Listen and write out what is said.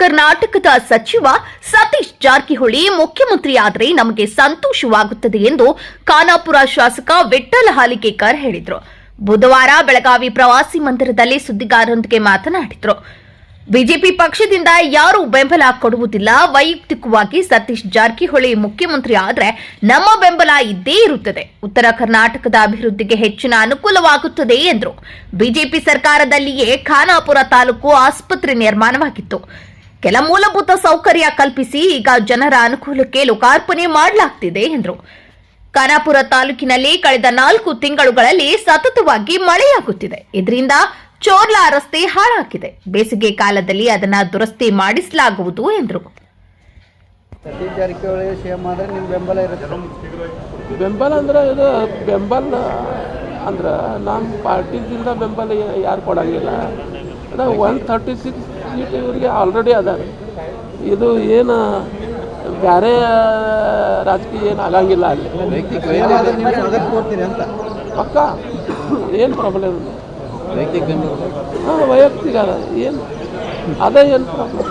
ಕರ್ನಾಟಕದ ಸಚಿವ ಸತೀಶ್ ಜಾರಕಿಹೊಳಿ ಮುಖ್ಯಮಂತ್ರಿ ಆದರೆ ನಮಗೆ ಸಂತೋಷವಾಗುತ್ತದೆ ಎಂದು ಖಾನಾಪುರ ಶಾಸಕ ವಿಠ್ಠಲ ಹಾಲಿಕೇಕರ್ ಹೇಳಿದರು. ಬುಧವಾರ ಬೆಳಗಾವಿ ಪ್ರವಾಸಿ ಮಂದಿರದಲ್ಲಿ ಸುದ್ದಿಗಾರರೊಂದಿಗೆ ಮಾತನಾಡಿದರು. ಬಿಜೆಪಿ ಪಕ್ಷದಿಂದ ಯಾರೂ ಬೆಂಬಲ ಕೊಡುವುದಿಲ್ಲ. ವೈಯಕ್ತಿಕವಾಗಿ ಸತೀಶ್ ಜಾರಕಿಹೊಳಿ ಮುಖ್ಯಮಂತ್ರಿ ಆದರೆ ನಮ್ಮ ಬೆಂಬಲ ಇದ್ದೇ ಇರುತ್ತದೆ. ಉತ್ತರ ಕರ್ನಾಟಕದ ಅಭಿವೃದ್ಧಿಗೆ ಹೆಚ್ಚಿನ ಅನುಕೂಲವಾಗುತ್ತದೆ ಎಂದರು. ಬಿಜೆಪಿ ಸರ್ಕಾರದಲ್ಲಿಯೇ ಖಾನಾಪುರ ತಾಲೂಕು ಆಸ್ಪತ್ರೆ ನಿರ್ಮಾಣವಾಗಿತ್ತು. ಕೆಲ ಮೂಲಭೂತ ಸೌಕರ್ಯ ಕಲ್ಪಿಸಿ ಈಗ ಜನರ ಅನುಕೂಲಕ್ಕೆ ಲೋಕಾರ್ಪಣೆ ಮಾಡಲಾಗ್ತಿದೆ ಎಂದರು. ಖಾನಾಪುರ ತಾಲೂಕಿನಲ್ಲಿ ಕಳೆದ ನಾಲ್ಕು ತಿಂಗಳುಗಳಲ್ಲಿ ಸತತವಾಗಿ ಮಳೆಯಾಗುತ್ತಿದೆ. ಇದರಿಂದ ಚೋರ್ಲಾ ರಸ್ತೆ ಹಾಳಾಗಿದೆ. ಬೇಸಿಗೆ ಕಾಲದಲ್ಲಿ ಅದನ್ನು ದುರಸ್ತಿ ಮಾಡಿಸಲಾಗುವುದು ಎಂದರು. ಸತೀಶ್ ಜಾರಕಿಹೊಳಿ ಸಿಎಂ ಆದರೆ ನಿಮ್ಮ ಬೆಂಬಲ ಇರುತ್ತೆ. ಬೆಂಬಲ ಅಂದ್ರೆ ಇದು ಬೆಂಬಲ ಅಂದ್ರೆ ನಮ್ಮ ಪಾರ್ಟಿದಿಂದ ಬೆಂಬಲ ಯಾರು ಕೊಡಂಗಿಲ್ಲ. ಅದ ಒನ್ ತರ್ಟಿ ಸಿಕ್ಸ್ ಸೀಟ್ ಇವರಿಗೆ ಆಲ್ರೆಡಿ ಅದಾರೆ. ಇದು ಏನು ಬೇರೆ ರಾಜಕೀಯ ಏನು ಆಗಂಗಿಲ್ಲ ಅಲ್ಲಿ. ಪಕ್ಕ? ಏನು ಪ್ರಾಬ್ಲಮ್ ಹಾಂ, ವೈಯಕ್ತಿಕ ಅದ. ಏನು? ಅದೇ ಏನು ಪ್ರಾಬ್ಲಮ್